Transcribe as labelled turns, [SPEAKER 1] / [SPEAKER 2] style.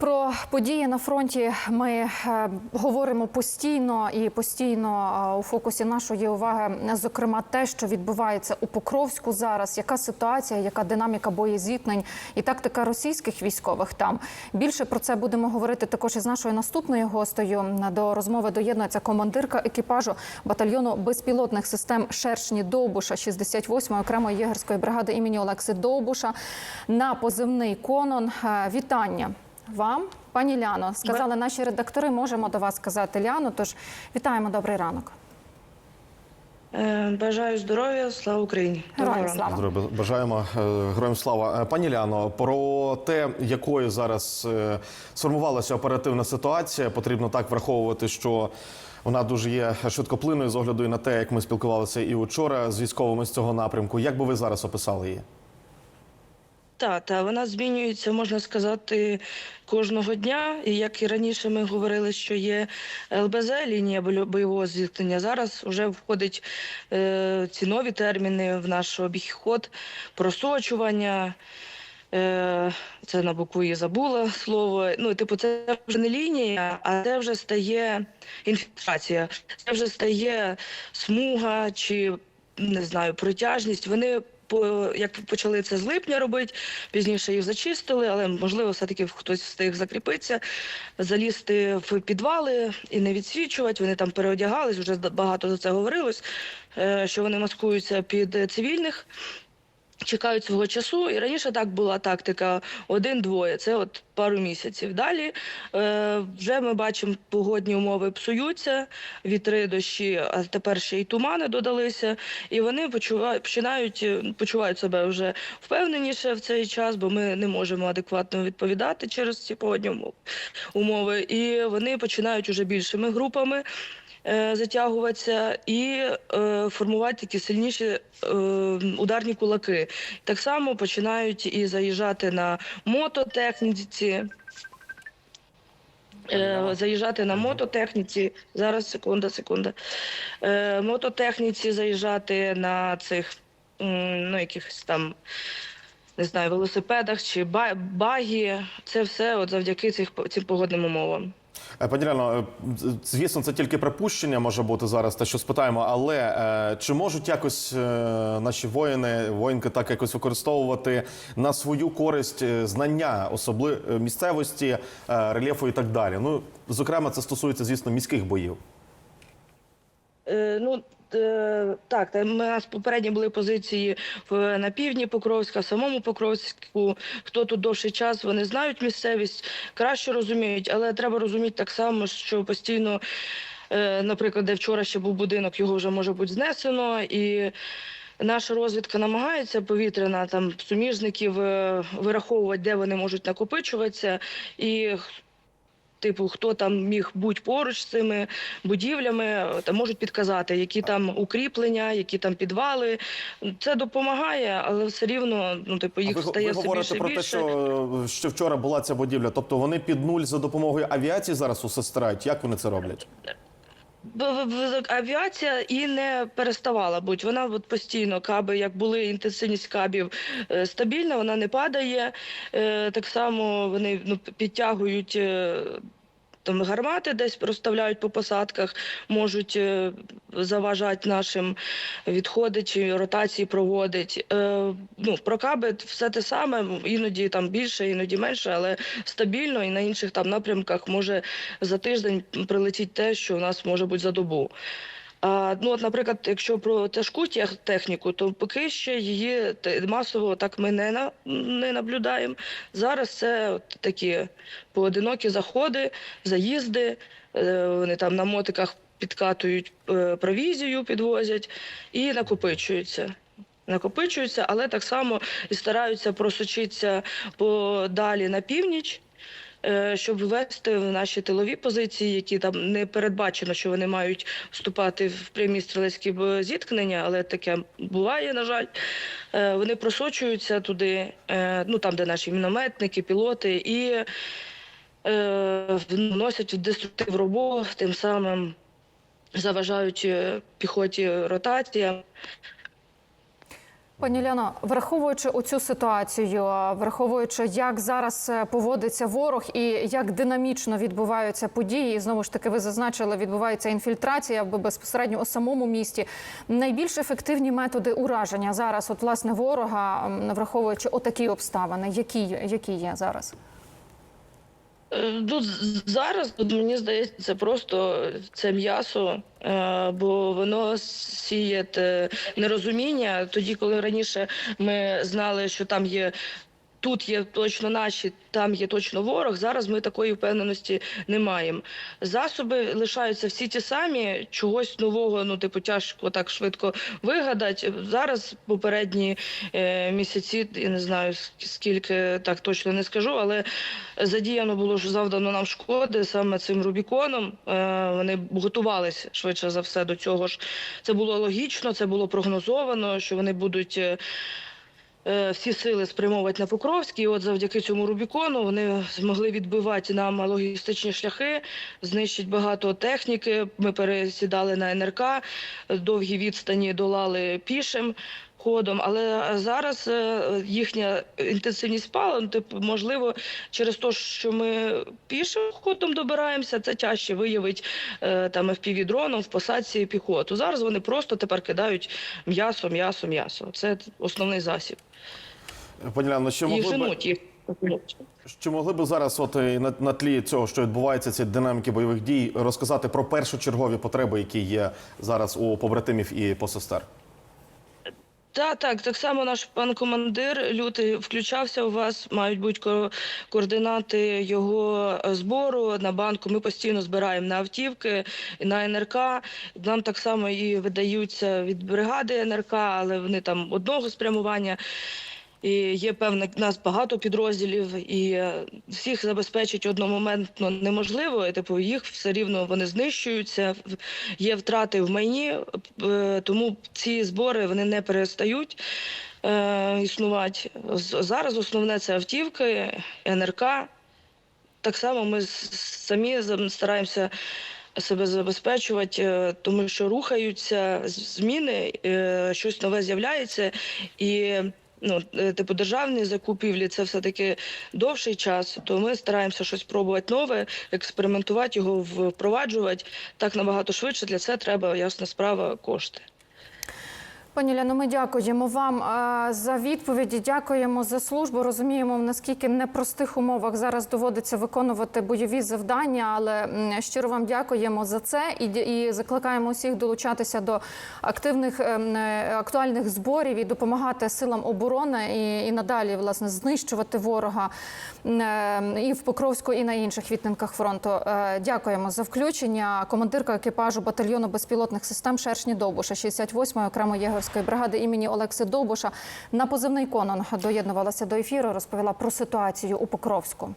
[SPEAKER 1] Про події на фронті ми е, говоримо постійно і постійно е, у фокусі нашої уваги, зокрема, те, що відбувається у Покровську зараз, яка ситуація, яка динаміка боєзіткнень і тактика російських військових там. Більше про це будемо говорити також із нашою наступною гостею. До розмови доєднується командирка екіпажу батальйону безпілотних систем Шершні Довбуша 68-ї окремої єгерської бригади імені Олекси Довбуша на позивний Конон. Е, Вітання вам, пані Ляно. Сказали наші редактори, можемо до вас сказати Ляно. Тож вітаємо, добрий ранок.
[SPEAKER 2] Е, Бажаю здоров'я, слава Україні.
[SPEAKER 1] Героям слава.
[SPEAKER 3] Здорово, бажаємо е, героям слава. Е, Пані Ляно, про те, якою зараз сформувалася оперативна ситуація, потрібно так враховувати, що вона дуже є швидкоплинною з огляду і на те, як ми спілкувалися і вчора з військовими з цього напрямку. Як би ви зараз описали її?
[SPEAKER 2] Та, та вона змінюється, можна сказати, кожного дня. І як і раніше ми говорили, що є ЛБЗ, лінія бойового зіткнення. Зараз вже входить е, ці нові терміни в наш обіход, просочування. Е, це на букву «І» забула слово. Ну, типу, це вже не лінія, а це вже стає інфільтрація. Це вже стає смуга чи не знаю, протяжність. Вони як почали це з липня робити, пізніше їх зачистили, але можливо, все-таки хтось встиг закріпитися, залізти в підвали і не відсвічувати. Вони там переодягались, вже багато за це говорилось, е, що вони маскуються під цивільних. Чекають свого часу, і раніше так була тактика один-двоє. Це от пару місяців. Далі е, вже ми бачимо, погодні умови псуються, вітри, дощі, а тепер ще й тумани додалися. І вони почувають, починають почувають себе вже впевненіше в цей час, бо ми не можемо адекватно відповідати через ці погодні умови-. І вони починають уже більшими групами затягуватися і е, формувати такі сильніші е, ударні кулаки. Так само починають і заїжджати на мототехніці. Е, заїжджати на мототехніці. Зараз секунда, секунда. Е, мототехніці заїжджати на цих ну, якихось там. Не знаю, велосипедах чи ба- багі. Це все от завдяки цих, цим погодним умовам.
[SPEAKER 3] Е, Пані Ляно, е, звісно, це тільки припущення може бути зараз, те, що спитаємо, але е, чи можуть якось наші воїни, воїнки так якось використовувати на свою користь знання особли е, місцевості, рельєфу і так далі? Ну, зокрема, це стосується, звісно, міських боїв.
[SPEAKER 2] Е, ну, так, там у нас попередні були позиції в, на півдні Покровська, самому Покровську. Хто тут довший час, вони знають місцевість, краще розуміють, але треба розуміти так само, що постійно, е, наприклад, де вчора ще був будинок, його вже може бути знесено і. Наша розвідка намагається повітряна там суміжників е, вираховувати, де вони можуть накопичуватися, і типу, хто там міг бути поруч з цими будівлями, та можуть підказати, які там укріплення, які там підвали. Це допомагає, але все рівно, ну типу, їх
[SPEAKER 3] а ви,
[SPEAKER 2] стає
[SPEAKER 3] ви
[SPEAKER 2] все
[SPEAKER 3] говорите
[SPEAKER 2] більше
[SPEAKER 3] про те, що, що вчора була ця будівля. Тобто вони під нуль за допомогою авіації зараз усе стирають. Як вони це роблять?
[SPEAKER 2] Авіація і не переставала бути. Вона от постійно каби, як були інтенсивність кабів е, стабільна, вона не падає. Е, Так само вони ну, підтягують. Там гармати десь розставляють по посадках, можуть е, заважати нашим відходи чи ротації проводить. Е, ну, про каби все те саме, іноді там більше, іноді менше, але стабільно і на інших там напрямках може за тиждень прилетіть те, що у нас може бути за добу. А, ну, от, наприклад, якщо про тяжку тех- техніку, то поки ще її масово так ми не, на, не наблюдаємо. Зараз це от такі поодинокі заходи, заїзди, е, вони там на мотиках підкатують е, провізію, підвозять і накопичуються. Накопичуються, але так само і стараються просочитися подалі на північ, щоб ввести в наші тилові позиції, які там не передбачено, що вони мають вступати в прямі стрілецькі зіткнення, але таке буває, на жаль. Е, Вони просочуються туди, е, ну там, де наші мінометники, пілоти, і е, вносять в деструктив роботу, тим самим заважають е, піхоті ротаціям.
[SPEAKER 1] Пані Ляно, враховуючи оцю ситуацію, враховуючи, як зараз е, поводиться ворог і як динамічно відбуваються події, і знову ж таки ви зазначили, відбувається інфільтрація безпосередньо у самому місті. Найбільш ефективні методи ураження зараз, от власне ворога, враховуючи отакі обставини, які, які є зараз.
[SPEAKER 2] Е, Тут зараз мені здається, це просто це м'ясо, е, бо воно сіє нерозуміння. Тоді, коли раніше ми знали, що там є. Тут є точно наші, там є точно ворог. Зараз ми такої впевненості не маємо. Засоби лишаються всі ті самі. Чогось нового, ну типу, тяжко так швидко вигадати. Зараз попередні е, місяці, я не знаю скільки так точно не скажу, але задіяно було ж завдано нам шкоди саме цим Рубіконом. Е, вони готувалися швидше за все до цього ж. Це було логічно, це було прогнозовано, що вони будуть. Е, Всі сили спрямовувати на Покровський. І от завдяки цьому Рубікону вони змогли відбивати нам логістичні шляхи, знищити багато техніки. Ми пересідали на НРК, довгі відстані долали пішим ходом. Але зараз е, їхня інтенсивність спала. Ну, типу, можливо, через те, що ми пішим ходом добираємося, це тяжче виявить е, там FPV-дроном в посадці піхоту. Зараз вони просто тепер кидають м'ясо, м'ясо, м'ясо. Це основний засіб.
[SPEAKER 3] Ляно, чи
[SPEAKER 2] І
[SPEAKER 3] могли
[SPEAKER 2] женуть їх.
[SPEAKER 3] Чи могли б зараз, от на, на тлі цього, що відбувається, ці динаміки бойових дій, розказати про першочергові потреби, які є зараз у побратимів і посестер?
[SPEAKER 2] Так, так, так само наш пан командир лютий включався у вас. Мають бути ко- координати його е, збору на банку. Ми постійно збираємо на автівки, на НРК. Нам так само і видаються від бригади НРК, але вони там одного спрямування. І є певне нас багато підрозділів, і е, всіх забезпечити одномоментно неможливо. Типу, їх все рівно вони знищуються. Є втрати в майні, е, тому ці збори вони не перестають е, існувати. Зараз основне це автівки, НРК. Так само ми самі стараємося себе забезпечувати, тому що рухаються зміни, щось нове з'являється і. Ну, е, типу, державні закупівлі це все-таки довший час, то ми стараємося щось пробувати нове, експериментувати його, впроваджувати так набагато швидше. Для це треба, ясна справа, кошти.
[SPEAKER 1] Пані Ляно, ми дякуємо вам е, за відповіді. Дякуємо за службу. Розуміємо, в наскільки непростих умовах зараз доводиться виконувати бойові завдання. Але щиро вам дякуємо за це і, і закликаємо усіх долучатися до активних ем, е, актуальних зборів і допомагати силам оборони і, і надалі власне знищувати ворога е, і в Покровську, і на інших відтинках фронту. Е, Дякуємо за включення. Командирка екіпажу батальйону безпілотних систем Шершні Довбуша, 68-ї окремої єгорської бригади імені Олекси Довбуша на позивний Конон доєднувалася до ефіру. Розповіла про ситуацію у Покровську.